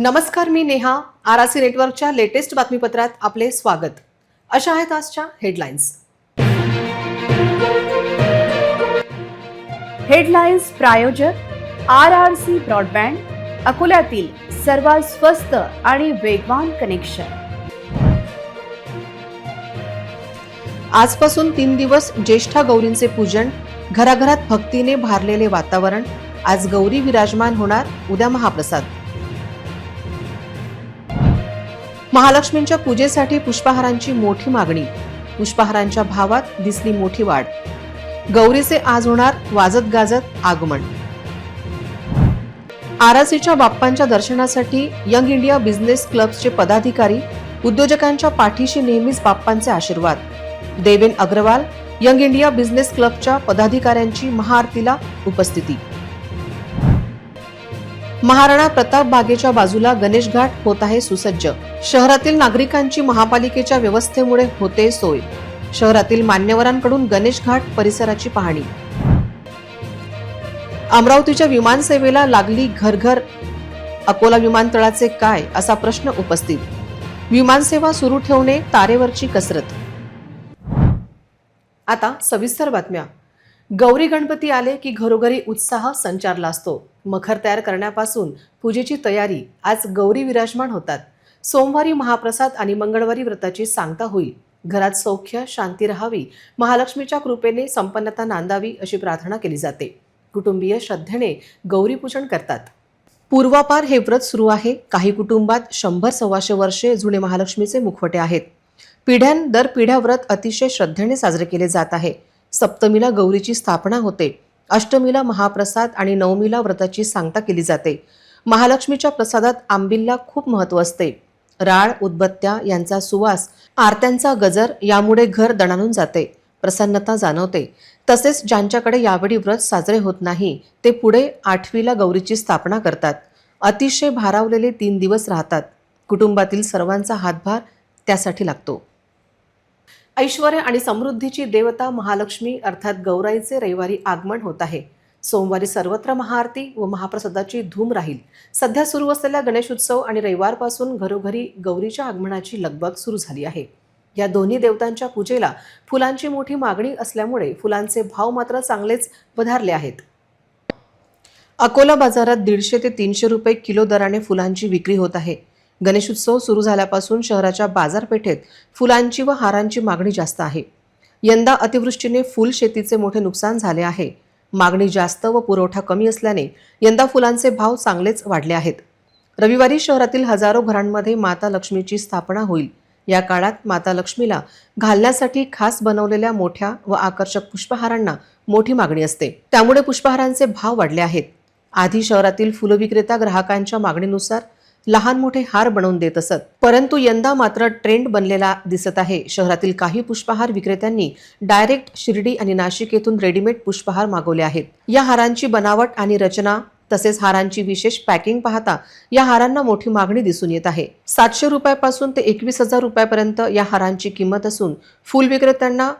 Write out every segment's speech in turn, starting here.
नमस्कार मी Neha. R R C नेटवर्कच्या लेटेस्ट बातमीपत्रात आपले स्वागत. अशा आहेत आजच्या हेडलाईन्स. हेडलाईन्स प्रायोजक आर आर सी ब्रॉडबँड अकोल्यातील सर्वात स्वस्त आणि वेगवान कनेक्शन. आजपासून तीन दिवस ज्येष्ठा गौरींचे पूजन घराघरात भक्तीने भारलेले वातावरण आज गौरी विराजमान होणार उद्या महाप्रसाद. महालक्ष्मींच्या पूजेसाठी पुष्पहारांची मोठी मागणी. पुष्पहारांच्या भावात दिसली मोठी वाढ. गौरीचे आज होणार वाजत गाजत आगमन. आरासीच्या बाप्पांच्या दर्शनासाठी यंग इंडिया बिझनेस क्लब्सचे पदाधिकारी उद्योजकांच्या पाठीशी नेहमीच बाप्पांचे आशीर्वाद. Deven Agarwal young India business क्लबच्या पदाधिकाऱ्यांची महाआरतीला उपस्थिती. महाराणा प्रताप बागेच्या बाजूला गणेश घाट होत आहे सुसज्ज. शहरातील नागरिकांची महापालिकेच्या व्यवस्थेमुळे होते सोय. शहरातील मान्यवरांकडून गणेश घाट परिसराची पाहणी. अमरावतीच्या विमानसेवेला लागली घरघर अकोला विमानतळाचे काय असा प्रश्न उपस्थित. विमानसेवा सुरू ठेवणे तारेवरची कसरत. आता सविस्तर बातम्या. गौरी गणपती आले की घरोघरी उत्साह संचारला असतो. मखर तयार करण्यापासून पूजेची तयारी आज गौरी विराजमान होतात. सोमवारी महाप्रसाद आणि मंगळवारी व्रताची सांगता होईल. घरात सौख्य शांती राहावी महालक्ष्मीच्या कृपेने संपन्नता नांदावी अशी प्रार्थना केली जाते. कुटुंबीय श्रद्धेने गौरीपूजन करतात. पूर्वापार हे व्रत सुरू आहे. काही कुटुंबात शंभर सव्वाशे वर्षे जुने महालक्ष्मीचे मुखवटे आहेत. पिढ्यान दर पिढ्या व्रत अतिशय श्रद्धेने साजरे केले जात आहे. सप्तमीला गौरीची स्थापना होते. अष्टमीला महाप्रसाद आणि नवमीला व्रताची सांगता केली जाते. महालक्ष्मीच्या प्रसादात आंबिलला खूप महत्त्व असते. राळ उदबत्त्या यांचा सुवास आरत्यांचा गजर यामुळे घर दणानून जाते प्रसन्नता जाणवते. तसेच ज्यांच्याकडे यावेळी व्रत साजरे होत नाही ते पुढे आठवीला गौरीची स्थापना करतात. अतिशय भारावलेले तीन दिवस राहतात. कुटुंबातील सर्वांचा हातभार त्यासाठी लागतो. ऐश्वर आणि समृद्धीची देवता महालक्ष्मी अर्थात गौराईचे रविवारी आगमन होत आहे. सोमवारी सर्वत्र महाआरती व महाप्रसादाची धूम राहील. सध्या सुरू असलेला गणेशोत्सव आणि रविवारपासून घरोघरी गौरीच्या आगमनाची लगबग सुरू झाली आहे. या दोन्ही देवतांच्या पूजेला फुलांची मोठी मागणी असल्यामुळे फुलांचे भाव मात्र चांगलेच वधारले आहेत. अकोला बाजारात दीडशे ते तीनशे रुपये किलो दराने फुलांची विक्री होत आहे. गणेशोत्सव सुरू झाल्यापासून शहराच्या बाजारपेठेत फुलांची व हारांची मागणी जास्त आहे. यंदा अतिवृष्टीने फुल शेतीचे मोठे नुकसान झाले आहे. मागणी जास्त व पुरवठा कमी असल्याने यंदा फुलांचे भाव चांगलेच वाढले आहेत. रविवारी शहरातील हजारो घरांमध्ये माता लक्ष्मीची स्थापना होईल. या काळात माता लक्ष्मीला घालण्यासाठी खास बनवलेल्या मोठ्या व आकर्षक पुष्पहारांना मोठी मागणी असते. त्यामुळे पुष्पहारांचे भाव वाढले आहेत. आधी शहरातील फुलविक्रेता ग्राहकांच्या मागणीनुसार लहान मोठे हार बनवून देत असत. परंतु यंदा मात्र ट्रेंड बनलेला दिसत आहे. शहरातील काही पुष्पहार विक्रेत्यांनी डायरेक्ट शिर्डी आणि नाशिक येथून रेडीमेड पुष्पहार मागवले आहेत. या हारांची बनावट आणि रचना तसेच हारांची विशेष पॅकिंग पाहता या हारांना मोठी मागणी दिसून येत आहे. सातशे रुपयापासून ते एकवीस हजार रुपयापर्यंत या हारांची किंमत असून फुल विक्रेत्यांना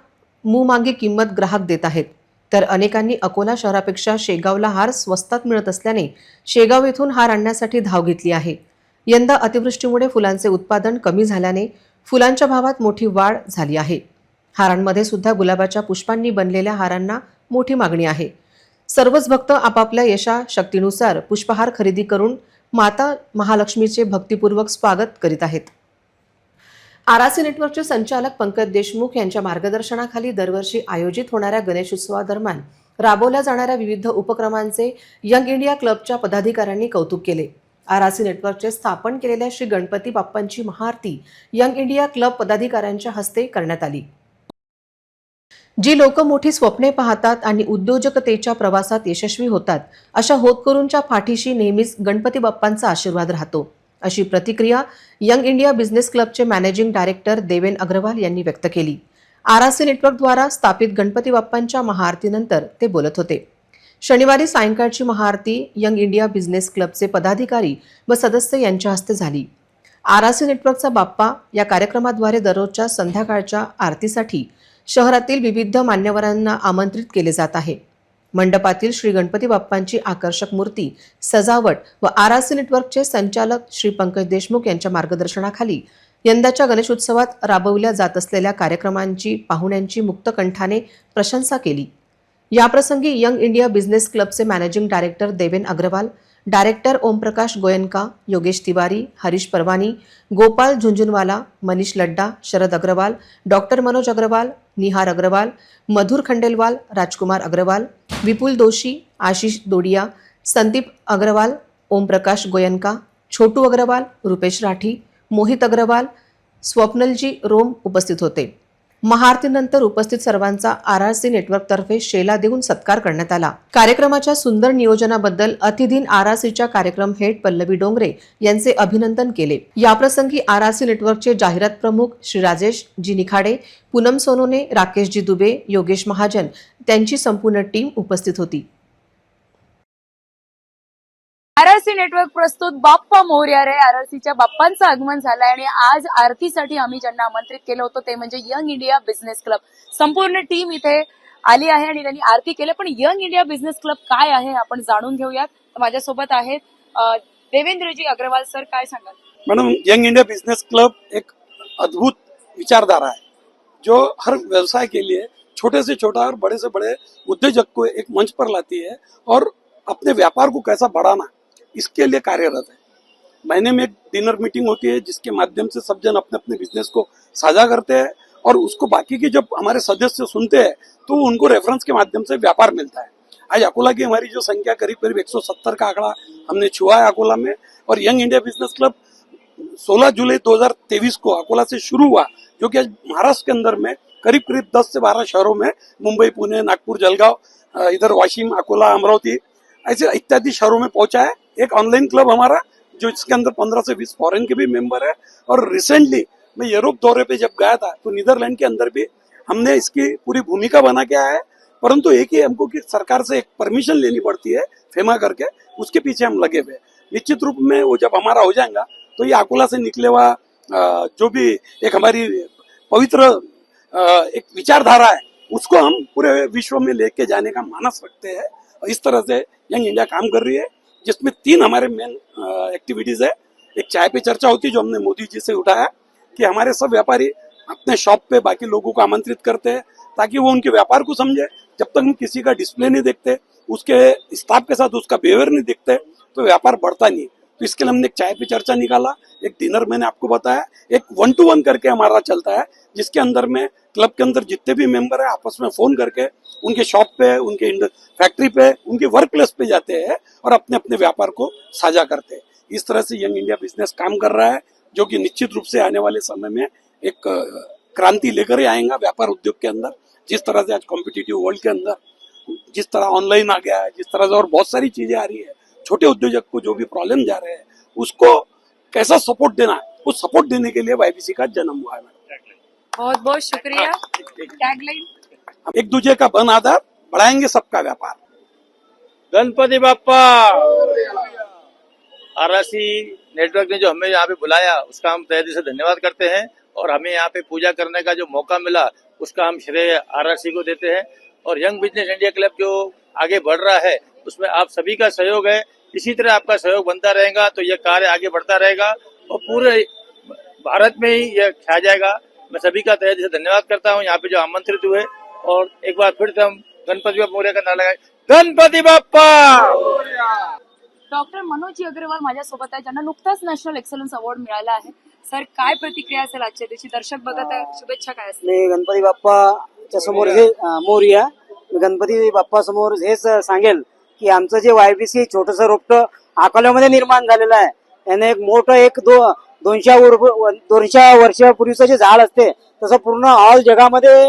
मुमागी किंमत ग्राहक देत आहेत. तर अनेकांनी अकोला शहरापेक्षा शेगावला हार स्वस्तात मिळत असल्याने शेगाव येथून हार आणण्यासाठी धाव घेतली आहे. यंदा अतिवृष्टीमुळे फुलांचे उत्पादन कमी झाल्याने फुलांच्या भावात मोठी वाढ झाली आहे. हारांमध्ये सुद्धा गुलाबाच्या पुष्पांनी बनलेल्या हारांना मोठी मागणी आहे. सर्वच भक्त आपापल्या यशा शक्तीनुसार पुष्पहार खरेदी करून माता महालक्ष्मीचे भक्तिपूर्वक स्वागत करीत आहेत. आरासी नेटवर्कचे संचालक पंकज देशमुख यांच्या मार्गदर्शनाखाली दरवर्षी आयोजित होणाऱ्या गणेशोत्सवादरम्यान राबवल्या जाणाऱ्या विविध उपक्रमांचे यंग इंडिया क्लबच्या पदाधिकाऱ्यांनी कौतुक केले. आरआरसी नेटवर्कचे स्थापन केलेल्या श्री गणपती बाप्पांची महाआरती यंग इंडिया क्लब पदाधिकाऱ्यांच्या हस्ते करण्यात आली. जी लोक मोठी स्वप्ने पाहतात आणि उद्योजकतेच्या प्रवासात यशस्वी होतात अशा होतकरूंच्या पाठीशी नेहमीच गणपती बाप्पांचा आशीर्वाद राहतो. अशी प्रतिक्रिया यंग इंडिया बिझनेस क्लबचे मॅनेजिंग डायरेक्टर देवेन अग्रवाल यांनी व्यक्त केली. आरआरसी नेटवर्कद्वारा स्थापित गणपती बाप्पांच्या महाआरतीनंतर ते बोलत होते. शनिवारी सायंकाळची महाआरती यंग इंडिया बिझनेस क्लबचे पदाधिकारी व सदस्य यांच्या हस्ते झाली. आरासी नेटवर्कचा बाप्पा या कार्यक्रमाद्वारे दररोजच्या संध्याकाळच्या आरतीसाठी शहरातील विविध मान्यवरांना आमंत्रित केले जात आहे. मंडपातील श्री गणपती बाप्पांची आकर्षक मूर्ती सजावट व आरासी नेटवर्कचे संचालक श्री पंकज देशमुख यांच्या मार्गदर्शनाखाली यंदाच्या गणेशोत्सवात राबवल्या जात असलेल्या कार्यक्रमांची पाहुण्यांची मुक्तकंठाने प्रशंसा केली. याप्रसंगी यंग इंडिया बिझनेस क्लबचे managing director Deven Agarwal, director Omprakash Goenka, Yogesh Tiwari, Harish Parwani, Gopal Jhunjhunwala, Manish Ladda, Sharad Agarwal, doctor Manoj Agarwal, Nihar Agarwal, Madhur Khandelwal, Rajkumar Agarwal, Vipul Doshi Ashish Dodiya, Sandeep Agarwal, Omprakash Goenka, Chhotu Agarwal, Rupesh Rathi, Mohit Agarwal, स्वप्नलजी रोम उपस्थित होते। महाआरतीनंतर उपस्थित सर्वांचा R R C नेटवर्कतर्फे शेला देऊन सत्कार करण्यात आला. कार्यक्रमाच्या सुंदर नियोजनाबद्दल अतिदिन आर आर सीच्या कार्यक्रम हेड पल्लवी डोंगरे यांचे अभिनंदन केले. याप्रसंगी आर आर सी नेटवर्कचे जाहिरात प्रमुख श्री राजेश जी निखाडे पूनम सोनोने राकेशजी दुबे योगेश महाजन त्यांची संपूर्ण टीम उपस्थित होती. आरआरसी नेटवर्क प्रस्तुत बाप्पा मोर्या रे. आरआरसीच्या बाप्पांचं आगमन झालंय आणि आज आरतीसाठी आम्ही ज्यांना आमंत्रित केलं होतं ते म्हणजे यंग इंडिया बिझनेस क्लब. संपूर्ण टीम इथे आली आहे आणि त्यांनी आरती केली. पण यंग इंडिया बिझनेस क्लब काय आहे आपण जाणून घेऊयात. माझ्यासोबत आहेत देवेंद्रजी अग्रवाल सर काय सांगाल? Madam young India business club एक अद्भुत विचारधारा है जो हर व्यवसाय के लिए छोटे से छोटा और बड़े से बड़े उद्योजक को एक मंच पर लाती है और अपने व्यापार को कैसा बढ़ाना इसके लिए कार्यरत है। महीने में एक डिनर मीटिंग होती है, जिसके माध्यम से सब जन अपने अपने बिज़नेस को साझा करते हैं और उसको बाकी के जब हमारे सदस्य सुनते हैं तो उनको रेफरेंस के माध्यम से व्यापार मिलता है। आज अकोला की हमारी जो संख्या करीब करीब 170 का आंकड़ा हमने छुआ है अकोला में और यंग इंडिया बिज़नेस क्लब 16 जुलाई 2023 को अकोला से शुरू हुआ, जो कि आज महाराष्ट्र के अंदर में करीब करीब 10 से 12 शहरों में, मुंबई, पुणे, नागपुर, जलगांव इधर वाशिम, अकोला, अमरावती, ऐसे इत्यादि शहरों में पहुँचा है। एक ऑनलाइन क्लब हमारा, जो इसके अंदर 15 से 20 फॉरेन के भी मेंबर है। और रिसेंटली मैं यूरोप दौरे पे जब गया था तो नीदरलैंड के अंदर भी हमने इसकी पूरी भूमिका बना के आया है। परंतु एक ही हमको कि सरकार से एक परमिशन लेनी पड़ती है फेमा करके, उसके पीछे हम लगे हुए निश्चित रूप में वो जब हमारा हो जाएगा तो ये अकोला से निकले हुआ जो भी एक हमारी पवित्र एक विचारधारा है, उसको हम पूरे विश्व में लेके जाने का मानस रखते हैं। और इस तरह से यंग इंडिया काम कर रही है। जिसमें तीन हमारे मेन एक्टिविटीज़ है। एक चाय पे चर्चा होती है, जो हमने मोदी जी से उठाया, कि हमारे सब व्यापारी अपने शॉप पे बाकी लोगों को आमंत्रित करते हैं, ताकि वो उनके व्यापार को समझे। जब तक हम किसी का डिस्प्ले नहीं देखते, उसके स्टाफ के साथ उसका बिहेवियर नहीं देखते तो व्यापार बढ़ता नहीं। तो इसके लिए हमने एक चाय पे चर्चा निकाला, एक डिनर मैंने आपको बताया, एक वन टू वन करके हमारा चलता है, जिसके अंदर में, क्लब के अंदर जितने भी मेंबर है, आपस में फ़ोन करके, उनके शॉप पे, उनके फैक्ट्री पे, उनके वर्क प्लेस पे जाते हैं और अपने अपने व्यापार को साझा करते हैं। इस तरह से यंग इंडिया बिज़नेस काम कर रहा है, जो कि निश्चित रूप से आने वाले समय में एक, क्रांति लेकर ही आएगा व्यापार उद्योग के अंदर। जिस तरह से आज कॉम्पिटिटिव वर्ल्ड के अंदर, जिस तरह ऑनलाइन आ गया है, जिस तरह से और बहुत सारी चीज़ें आ रही है। छोटे उद्योजक को जो भी प्रॉब्लम जा रहे हैं उसको कैसा सपोर्ट देना है? उस सपोर्ट देने के लिए वाईबीसी का जन्म हुआ है बहुत बहुत शुक्रिया। एक दूसरे का बन आधार बढ़ाएँगे सबका व्यापार। गणपति बाप्पा! आरआरसी नेटवर्क ने जो हमें यहाँ पे बुलाया उसका हम तहे दिल से धन्यवाद करते हैं और हमें यहाँ पे पूजा करने का जो मौका मिला उसका हम श्रेय आरआरसी को देते हैं। और यंग बिज़नेस इंडिया क्लब जो आगे बढ़ रहा है उसमें आप सभी का सहयोग है। इसी तरह आपका सहयोग बनता रहेगा तो यह कार्य आगे बढ़ता रहेगा और पूरे भारत में ही यह छा जाएगा। मैं सभी का तहे से धन्यवाद करता हूँ। यहाँ पे जो आमंत्रित हुए और एक बार फिर से हम गणपति बाप्पा मौर्य का नारा लगाए। गणपति बाप्पा! डॉक्टर मनोजी अग्रवाल माझ्यासोबत आहे ज्यांना नुकताच नॅशनल एक्सलन्स अवॉर्ड मिळाला आहे. सर काय प्रतिक्रिया असेल आजच्या दिवशी दर्शक बघत आहे शुभेच्छा काय असतील? मी गणपती बाप्पाच्या समोर हे अं, मोरया मी गणपती बाप्पा समोर हेच अं, सांगेल. की आमचं जे वायबीसी छोटस रोपट अकोल्यामध्ये निर्माण झालेलं आहे. याने एक मोठं एक दो दोनशे दोनशे वर्षापूर्वीचं जे झाड असते तसं पूर्ण ऑल जगामध्ये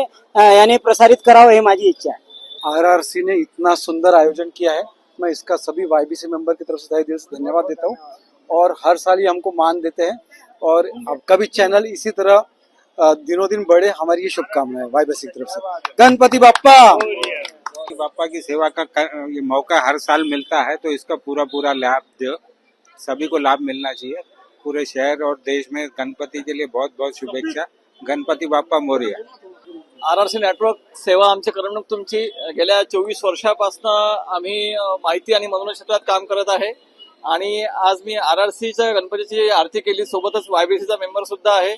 याने प्रसारित करावं हे माझी इच्छा आहे. आरआरसी ने इतना सुंदर आयोजन किया है. मैं इसका सभी वाईबीसी मेंबर की तरफ से तहे दिल से धन्यवाद देता हूँ। और हर साल ये हमको मान देते हैं। और आपका भी चैनल इसी तरह दिनों दिन बढ़े हमारी ये शुभकामनाएं वाईबीसी की तरफ से। गणपति बाप्पा! बापा की सेवा का ये मौका हर साल मिलता है तो इसका पूरा पूरा लाभ दो सभी को लाभ मिलना चाहिए। पूरे शहर और देश में गणपति के लिए बहुत बहुत शुभेच्छा। गणपति बाप्पा Morya. R R C network सेवा आमची करमणूक तुमची गेल्या चोवीस वर्षापासून आम्ही माहिती आणि मनोरंजन क्षेत्रात काम करत आहे. आणि आज मी आर आर सीच्या गणपतीची आरती केली सोबतच वायबीसीचा मेंबर सुद्धा आहे.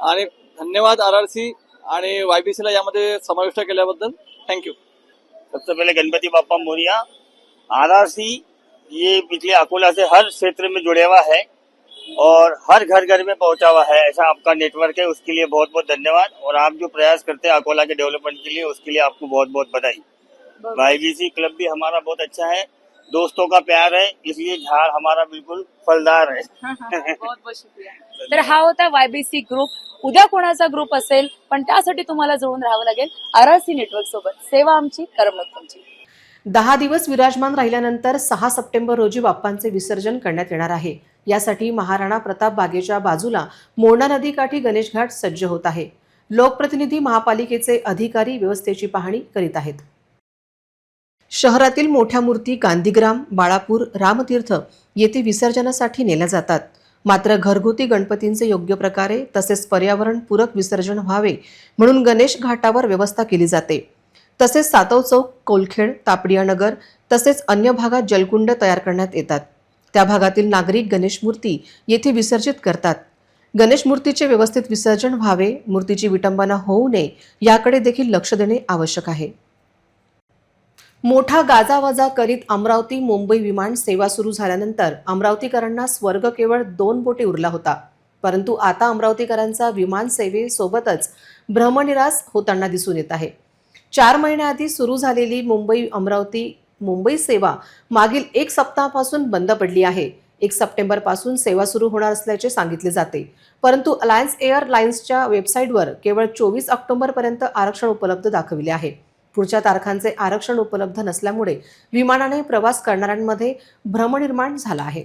आणि धन्यवाद आर आर सी आणि वायबीसीला यामध्ये समाविष्ट केल्याबद्दल. थँक्यू सबसे पहले गणपति बापा मोरिया आरआरसी ये पिछले अकोला से हर क्षेत्र में जुड़े हुआ है और हर घर घर में पहुँचा हुआ है। ऐसा आपका नेटवर्क है उसके लिए बहुत बहुत धन्यवाद और आप जो प्रयास करते हैं अकोला के डेवलपमेंट के लिए उसके लिए आपको बहुत बहुत बधाई वाई क्लब भी हमारा बहुत अच्छा है। दोस्तों का प्यार है इसलिए झाड़ हमारा बिल्कुल फलदार है। बहुत बहुत शुक्रिया। तर हा होता वायबीसी ग्रुप उद्या कोणाचा ग्रुप असेल पण त्यासाठी तुम्हाला जुळून राहावं लागेल आर आर सी नेटवर्क सोबत. सेवा आमची करमणूक तुमची. दहा दिवस विराजमान राहिल्यानंतर सहा सप्टेंबर रोजी बाप्पांचे विसर्जन करण्यात येणार आहे. यासाठी महाराणा प्रताप बागेच्या बाजूला मोरणा नदीकाठी गणेश घाट सज्ज होत आहे. लोकप्रतिनिधी महापालिकेचे अधिकारी व्यवस्थेची पाहणी करीत आहेत. शहरातील मोठ्या मूर्ती गांधीग्राम बाळापूर रामतीर्थ येथे विसर्जनासाठी नेल्या जातात. मात्र घरगुती गणपतींचे योग्य प्रकारे तसेच पर्यावरणपूरक विसर्जन व्हावे म्हणून गणेश घाटावर व्यवस्था केली जाते. तसेच सातव चौक कोलखेड तापडिया नगर तसेच अन्य भागात जलकुंड तयार करण्यात येतात. त्या भागातील नागरिक गणेश मूर्ती येथे विसर्जित करतात. गणेश मूर्तीचे व्यवस्थित विसर्जन व्हावे मूर्तीची विटंबना होऊ नये याकडे देखील लक्ष देणे आवश्यक आहे. मोठा गाजावाजा करीत अमरावती मुंबई विमान सेवा सुरू झाल्यानंतर अमरावतीकरांना स्वर्ग केवळ दोन बोटे उरला होता. परंतु आता अमरावतीकरांचा विमान सेवेसोबतच भ्रमनिरास होताना दिसून येत आहे. चार महिन्याआधी सुरू झालेली मुंबई अमरावती मुंबई सेवा मागील एक सप्ताहापासून बंद पडली आहे. एक सप्टेंबरपासून सेवा सुरू होणार असल्याचे सांगितले जाते. परंतु अलायन्स एअरलाइन्सच्या वेबसाईटवर केवळ चोवीस ऑक्टोबरपर्यंत आरक्षण उपलब्ध दाखविले आहे. पुढच्या तारखांचे आरक्षण उपलब्ध नसल्यामुळे विमानाने प्रवास करणाऱ्यांमध्ये भ्रम निर्माण झाला आहे.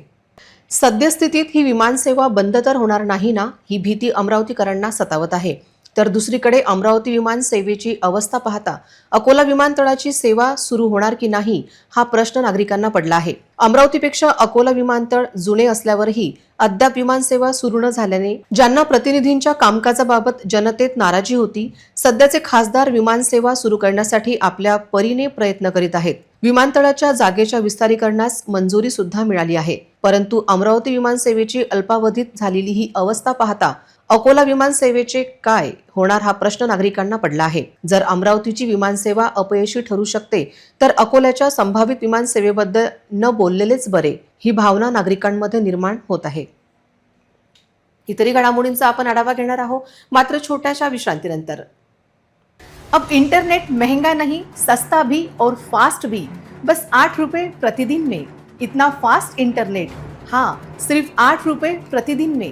सद्यस्थितीत ही विमानसेवा बंद तर होणार नाही ना ही भीती अमरावतीकरांना सतावत आहे. तर दुसरीकडे अमरावती विमान सेवेची अवस्था पाहता अकोला विमानतळाची सेवा सुरू होणार की नाही हा प्रश्न नागरिकांना पडला आहे. अमरावतीपेक्षा अकोला विमानतळ जुने असल्यावरही अद्याप विमानसेवा सुरू न झाल्याने ज्यांना प्रतिनिधींच्या कामकाजाबाबत जनतेत नाराजी होती सध्याचे खासदार विमानसेवा सुरू करण्यासाठी आपल्या परीने प्रयत्न करीत आहेत. विमानतळाच्या जागेच्या विस्तारीकरणास मंजुरी सुद्धा मिळाली आहे. परंतु अमरावती विमानसेवेची अल्पावधीत झालेली ही अवस्था पाहता अकोला विमानसेवेचे काय होणार हा प्रश्न नागरिकांना पडला आहे. जर अमरावतीची विमानसेवा अपयशी ठरू शकते तर अकोल्याच्या संभावित विमानसेवेबद्दल न बोललेलेच बरे ही भावना नागरिकांमध्ये निर्माण होत आहे. इतरही घडामोडींचा आपण आढावा घेणार आहोत मात्र छोट्याशा विश्रांतीनंतर. अब इंटरनेट महंगा नहीं सस्ता भी और फास्ट भी बस आठ रुपये प्रतिदिन में इतना फास्ट इंटरनेट हाँ सिर्फ आठ रुपये प्रतिदिन में।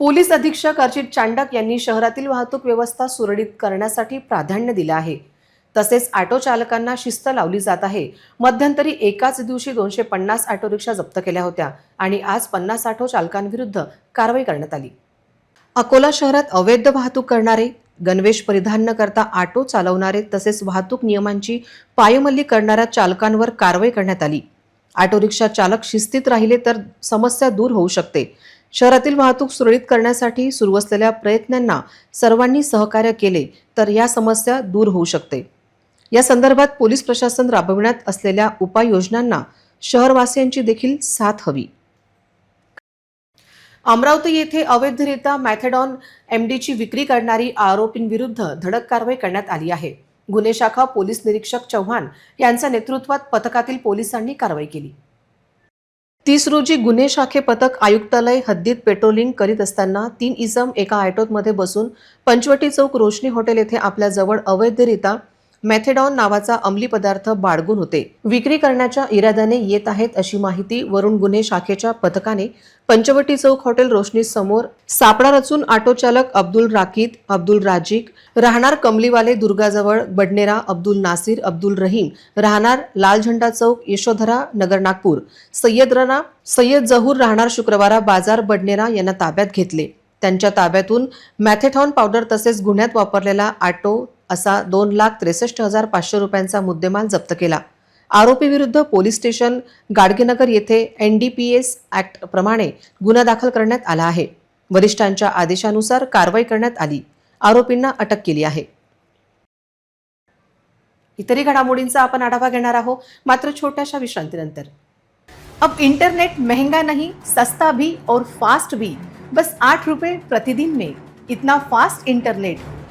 पोलीस अधीक्षक अर्जित चांडक यांनी शहरातील वाहतूक व्यवस्था सुरळीत करण्यासाठी प्राधान्य दिलं आहे. तसेच ऑटो चालकांना शिस्त लावली जात आहे. मध्यंतरी एकाच दिवशी दोनशे पन्नास ऑटो रिक्षा जप्त केल्या होत्या आणि आज पन्नास ऑटो चालकांविरुद्ध कारवाई करण्यात आली. अकोला शहरात अवैध वाहतूक करणारे गणवेश परिधान न करता ऑटो चालवणारे तसेच वाहतूक नियमांची पायमल्ली करणाऱ्या चालकांवर कारवाई करण्यात आली. ऑटो रिक्षा चालक शिस्तीत राहिले तर समस्या दूर होऊ शकते. शहरातील वाहतूक सुरळीत करण्यासाठी सुरू असलेल्या प्रयत्नांना सर्वांनी सहकार्य केले तर या समस्या दूर होऊ शकते. या संदर्भात पोलीस प्रशासन राबविण्यात असलेल्या उपाययोजनांना शहरवासियांची देखील साथ हवी. अमरावती येथे अवैधरित्या मॅथेडॉन एमडीची विक्री करणारी आरोपींविरुद्ध धडक कारवाई करण्यात आली आहे. गुन्हे शाखा पोलीस निरीक्षक चव्हाण यांच्या नेतृत्वात पथकातील पोलिसांनी कारवाई केली. तीस रोजी गुन्हे शाखे पथक आयुक्तालय हद्दीत पेट्रोलिंग करीत असताना तीन इसम एका ऑटोमध्ये बसून पंचवटी चौक रोशनी हॉटेल येथे आपल्या जवळ अवैधरित्या मॅथेडॉन नावाचा अंमली पदार्थ बाळगून होते. विक्री करण्याच्या इराद्याने येत आहेत अशी माहिती वरुण गुन्हे शाखेच्या पथकाने. पंचवटी चौक हॉटेल रोशनी समोर सापळा रचून ऑटो चालक अब्दुल राकीत अब्दुल राजिक राहणार कमलीवाले दुर्गाजवळ बडनेरा अब्दुल नासिर अब्दुल रहीम राहणार लाल झंडा चौक यशोधरा नगर नागपूर सय्यद राणा सय्यद जहूर राहणार शुक्रवारा बाजार बडनेरा यांना ताब्यात घेतले. त्यांच्या ताब्यातून मॅथेथॉन पावडर तसेच गुन्ह्यात वापरलेला ऑटो असा दोन लाख त्रेसष्ट हजार पाचशे रुपयांचा मुद्देमाल जप्त केला. आरोपीविरुद्ध पोलीस स्टेशन गाडगेनगर येथे एन डी पी एस प्रमाणे गुन्हा दाखल करण्यात आला आहे. वरिष्ठांच्या आदेशानुसार कारवाई करण्यात आली. आरोपींना अटक केली आहे. इतरही घडामोडींचा आपण आढावा घेणार आहोत. मात्र छोट्याशा विश्रांतीनंतर. अब इंटरनेट महंगा नहीं सस्ता भी और फास्ट भी. बस आठ रुपये प्रतिदिन में. इतना फास्ट इंटरनेट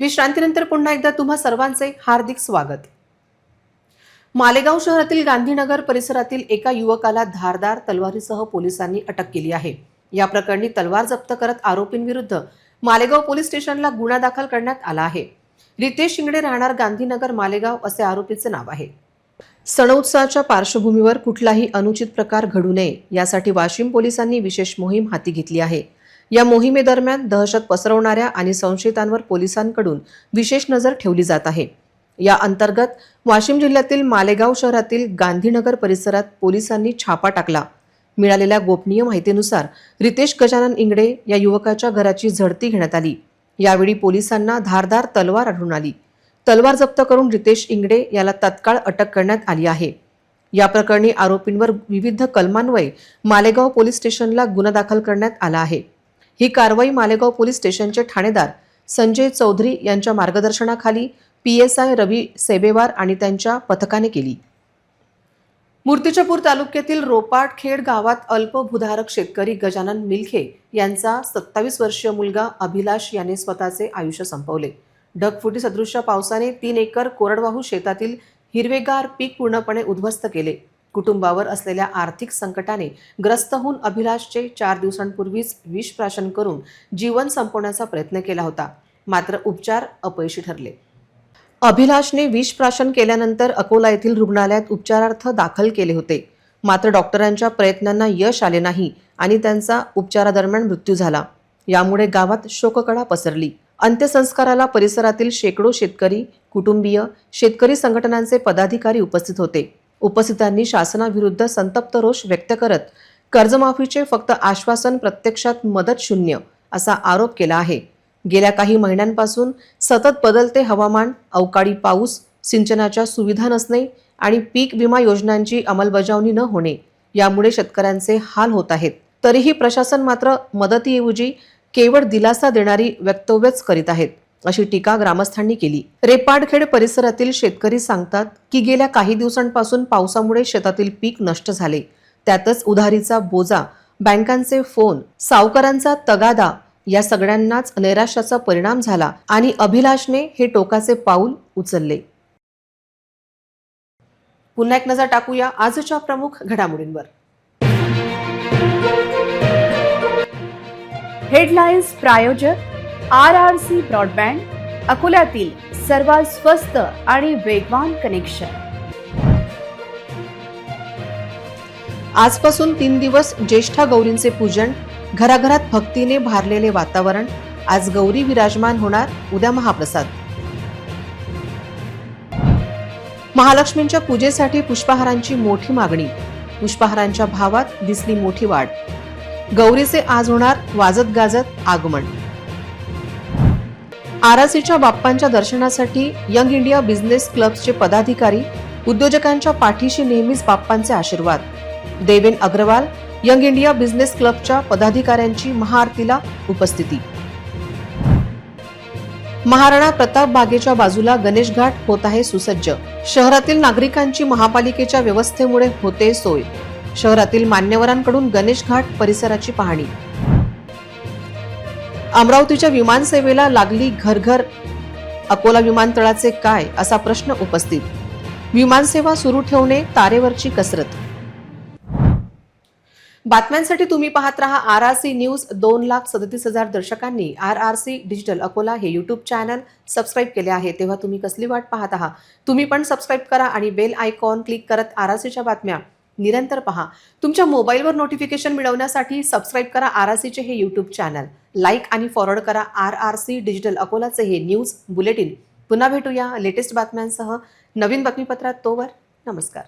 विश्रांतीनंतर पुन्हा एकदा तुम्हा सर्वांचे हार्दिक स्वागत. मालेगाव शहरातील गांधीनगर परिसरातील एका युवकाला धारदार तलवारीसह पोलिसांनी अटक केली आहे. या प्रकरणी तलवार जप्त करत आरोपींविरुद्ध मालेगाव पोलीस स्टेशनला गुन्हा दाखल करण्यात आला आहे. रितेश शिंगडे राहणार गांधीनगर मालेगाव असे आरोपीचे नाव आहे. सणोत्सवाच्या पार्श्वभूमीवर कुठलाही अनुचित प्रकार घडू नये यासाठी वाशिम पोलिसांनी विशेष मोहीम हाती घेतली आहे. या मोहिमेदरम्यान दहशत पसरवणाऱ्या आणि संशयितांवर पोलिसांकडून विशेष नजर ठेवली जात आहे. या अंतर्गत वाशिम जिल्ह्यातील मालेगाव शहरातील गांधीनगर परिसरात पोलिसांनी छापा टाकला. मिळालेल्या गोपनीय माहितीनुसार रितेश गजानन इंगडे या युवकाच्या घराची झडती घेण्यात आली. यावेळी पोलिसांना धारदार तलवार आढळून आली. तलवार जप्त करून रितेश इंगडे याला तत्काळ अटक करण्यात आली आहे. या प्रकरणी आरोपींवर विविध कलमान्वये मालेगाव पोलीस स्टेशनला गुन्हा दाखल करण्यात आला आहे. ही कारवाई मालेगाव पोलीस स्टेशनचे ठाणेदार संजय चौधरी यांच्या मार्गदर्शनाखाली P S I Ravi Sebewar आणि त्यांच्या पथकाने केली. मूर्तिजापूर तालुक्यातील रोपाटखेड गावात अल्पभूधारक शेतकरी गजानन मिलखे यांचा सत्तावीस वर्षीय मुलगा अभिलाष याने स्वतःचे आयुष्य संपवले. ढगफुटी सदृश्य पावसाने तीन एकर कोरडवाहू शेतातील हिरवेगार पीक पूर्णपणे उद्ध्वस्त केले. कुटुंबावर असलेल्या आर्थिक संकटाने ग्रस्त होऊन अभिलाषचे चार दिवसांपूर्वीच विष प्राशन करून जीवन संपवण्याचा प्रयत्न केला होता. मात्र उपचार अपयशी ठरले. अभिलाषने विष प्राशन केल्यानंतर अकोला येथील रुग्णालयात उपचारार्थ दाखल केले होते. मात्र डॉक्टरांच्या प्रयत्नांना यश आले नाही आणि त्यांचा उपचारादरम्यान मृत्यू झाला. यामुळे गावात शोककळा पसरली. अंत्यसंस्काराला परिसरातील शेकडो शेतकरी कुटुंबीय शेतकरी संघटनांचे पदाधिकारी उपस्थित होते. उपस्थितांनी शासनाविरुद्ध संतप्त रोष व्यक्त करत कर्जमाफीचे फक्त आश्वासन प्रत्यक्षात मदत शून्य असा आरोप केला आहे. गेल्या काही महिन्यांपासून सतत बदलते हवामान अवकाळी पाऊस सिंचनाच्या सुविधा नसणे आणि पीक विमा योजनांची अंमलबजावणी न होणे यामुळे शेतकऱ्यांचे हाल होत आहेत. तरीही प्रशासन मात्र मदतीऐवजी केवळ दिलासा देणारी वक्तव्यच करीत आहेत. अशी टीका ग्रामस्थांनी केली. रेपाडखेड परिसरातील शेतकरी सांगतात की गेल्या काही दिवसांपासून पावसामुळे शेतातील पीक नष्ट झाले. त्यातच उधारीचा बोजा बँकांचे फोन सावकारांचा तगादा या सगळ्यांनाच नैराश्याचा परिणाम झाला आणि अभिलाषने हे टोकाचे पाऊल उचलले. पुन्हा एक नजर टाकूया आजच्या प्रमुख घडामोडींवर. हेडलाईन्स प्रायोजक आर आर सी ब्रॉडबँड अकोल्यातील सर्वात स्वस्त आणि वेगवान कनेक्शन. आजपासून तीन दिवस ज्येष्ठा गौरींचे पूजन घराघरात भक्तीने भारलेले वातावरण आज गौरी विराजमान होणार उद्या महाप्रसाद. महालक्ष्मींच्या पूजेसाठी पुष्पहारांची मोठी मागणी. पुष्पहारांच्या भावात दिसली मोठी वाढ. गौरीचे आज होणार वाजत गाजत आगमन. आरासीच्या बाप्पांच्या दर्शनासाठी यंग इंडिया बिझनेस क्लबचे पदाधिकारी उद्योजकांच्या पाठीशी नेहमीच बाप्पांचे आशीर्वाद. Deven Agrawal young India business क्लबच्या पदाधिकाऱ्यांची महाआरतीला उपस्थिती. महाराणा प्रताप बागेच्या बाजूला गणेश घाट होत आहे सुसज्ज. शहरातील नागरिकांची महापालिकेच्या व्यवस्थेमुळे होते सोय. शहरातील मान्यवरांकडून गणेश घाट परिसराची पाहणी. अमरावतीच्या विमानसेवेला लागली घरघर. अकोला विमानतळाचे काय असा प्रश्न उपस्थित. विमानसेवा सुरू ठेवणे तारेवरची कसरत. बातम्यांसाठी तुम्ही पाहत रहा आर आर सी न्यूज दोन लाख सदतीस हजार दर्शकांनी. R R C digital Akola हे यूट्यूब चॅनल सबस्क्राईब केले आहे. तेव्हा तुम्ही कसली वाट पाहत आहात? तुम्ही पण सबस्क्राईब करा आणि बेल आयकॉन क्लिक करत आर आर सीच्या बातम्या निरंतर पहा. तुमच्या मोबाईलवर नोटिफिकेशन मिळवण्यासाठी सबस्क्राईब करा आर आर सीचे हे यूट्यूब चॅनल लाईक आणि फॉरवर्ड करा आर आर सी डिजिटल अकोलाचे हे न्यूज बुलेटिन पुन्हा भेटूया लेटेस्ट बातम्यांसह. नवीन बातमीपत्रात तोवर नमस्कार.